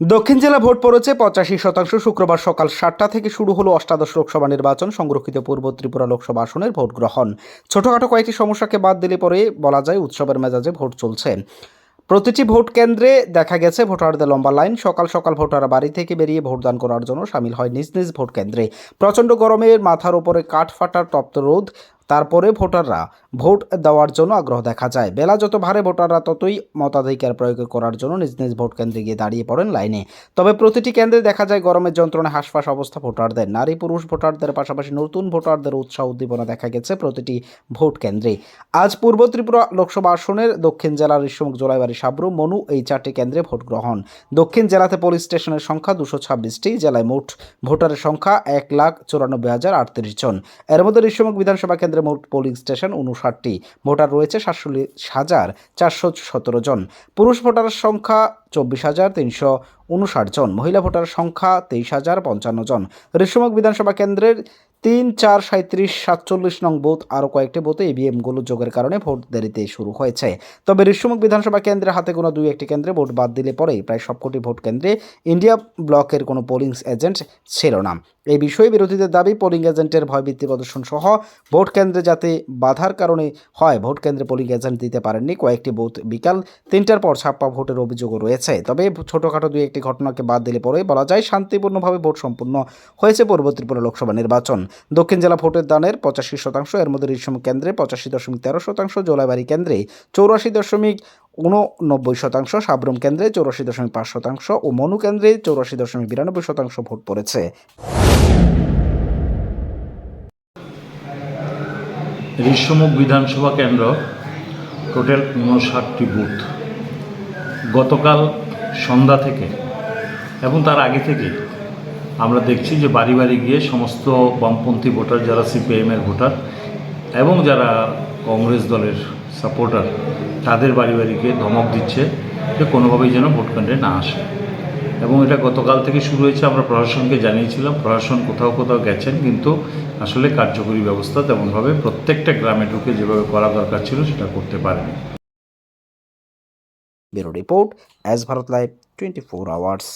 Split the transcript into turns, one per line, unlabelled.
দক্ষিণ জেলা ভোট পড়েছে পঁচাশি শতাংশ। শুক্রবার সকাল সাতটা থেকে শুরু হলো অষ্টাদশ লোকসভা নির্বাচন, সংরক্ষিত পূর্ব ত্রিপুরা লোকসভা আসনের ভোট গ্রহণ। ছোটখাটো কয়েকটি সমস্যাকে বাদ দিলে পরে বলা যায় উৎসবের মেজাজে ভোট চলছে। প্রতিটি ভোট কেন্দ্রে দেখা গেছে ভোটারদের লম্বা লাইন। সকাল সকাল ভোটাররা বাড়ি থেকে বেরিয়ে ভোটদান করার জন্য সামিল হয় নিজ নিজ ভোট কেন্দ্রে। প্রচণ্ড গরমে মাথার উপরে কাঠ ফাটার তপ্ত রোদ। তারপরে ভোটাররা ভোট দেওয়ার জন্য আগ্রহ দেখা যায়। বেলা যত ভারে ভোটাররা ততই মতাধিকার প্রয়োগ করার জন্য নিজ নিজ ভোট কেন্দ্রে গিয়ে দাঁড়িয়ে পড়েন লাইনে। তবে প্রতিটি কেন্দ্রে দেখা যায় গরমের যন্ত্রণায় হাসফাস অবস্থা ভোটারদের। নারী পুরুষ ভোটারদের পাশাপাশি নতুন ভোটারদের উৎসাহ উদ্দীপনা দেখা গেছে প্রতিটি ভোট কেন্দ্রে। আজ পূর্ব ত্রিপুরা লোকসভা আসনের দক্ষিণ জেলার ঋষ্যমুখ জোলাইবাড়ি, সাবরু, মনু এই চারটি কেন্দ্রে ভোট গ্রহণ। দক্ষিণ জেলাতে পুলিশ স্টেশনের সংখ্যা দুশো ছাব্বিশটি, জেলায় মোট ভোটারের সংখ্যা এক লাখ চুরানব্বই হাজার আটত্রিশ জন। এর মধ্যে ঋষ্যমুখ বিধানসভা কেন্দ্রে মোট পোলিং স্টেশন উনষাটটি ভোটার রয়েছে সাতচল্লিশ হাজার চারশো সতেরো জন। পুরুষ ভোটারের সংখ্যা চব্বিশ হাজার তিনশো উনষাট জন। মহিলা ভোটার সংখ্যা তেইশ হাজার পঞ্চান্ন জন। ঋষ্যমুখ বিধানসভা কেন্দ্রের তিন, চার সাঁত্রিশ সাতচল্লিশ নং বুথ আরও কয়েকটি বুথে ইভিএমগুলো যোগের কারণে ভোট দেরিতে শুরু হয়েছে। তবে ঋষ্যমুখ বিধানসভা কেন্দ্রে হাতে গোনা দুই, একটি কেন্দ্রে ভোট বাদ দিলে পরেই প্রায় সবকটি ভোট কেন্দ্রে ইন্ডিয়া ব্লকের কোনো পোলিং এজেন্ট ছিল না। এই বিষয়ে বিরোধীদের দাবি, পোলিং এজেন্টের ভয়ভীতি প্রদর্শন সহ ভোট কেন্দ্রে যাতে বাধার কারণে হয়, ভোট কেন্দ্রে পোলিং এজেন্ট দিতে পারেননি কয়েকটি বুথ। বিকাল তিনটার পর ছাপ্পা ভোটের অভিযোগও রয়েছে। তবে ছোটোখাটো দুই একটি ঘটনাকে বাদ দিলে পরেই বলা যায় শান্তিপূর্ণভাবে ভোট সম্পূর্ণ হয়েছে পূর্ব ত্রিপুরা লোকসভা নির্বাচন। দক্ষিণ জেলা ভোটের দানের পঁচাশি শতাংশ, এর মধ্যে ঋষম কেন্দ্রে পঁচাশি দশমিক তেরো শতাংশ জোলাইবাড়ি কেন্দ্রে চৌরাশি দশমিক উননব্বই শতাংশ, সাবরুম কেন্দ্রে চৌরাশি দশমিক পাঁচ শতাংশ ও মনু কেন্দ্রে চৌরাশি দশমিক বিরানব্বই শতাংশ ভোট পড়েছে।
ঋষ্যমুখ বিধানসভা কেন্দ্র, টোটাল উনষাটটি বুথ। গতকাল সন্ধ্যা থেকে এবং তার আগে থেকে আমরা দেখছি যে বাড়ি বাড়ি গিয়ে সমস্ত বামপন্থী ভোটার, যারা সিপিআইএমের ভোটার এবং যারা কংগ্রেস দলের সাপোর্টার, তাদের বাড়ি বাড়ি গিয়ে ধমক দিচ্ছে যে কোনোভাবেই যেন ভোট কেন্দ্রে না আসে। এবং এটা গতকাল থেকে শুরু হয়েছে, আমরা প্রশাসনকে জানিয়েছিলাম, প্রশাসন কোথাও কোথাও গেছেন, কিন্তু আসলে কার্যকরী ব্যবস্থা তেমনভাবে প্রত্যেকটা গ্রামে ঢুকে যেভাবে করা দরকার ছিল, সেটা করতে পারেনি।
Bureau report as Bharat live, twenty four hours.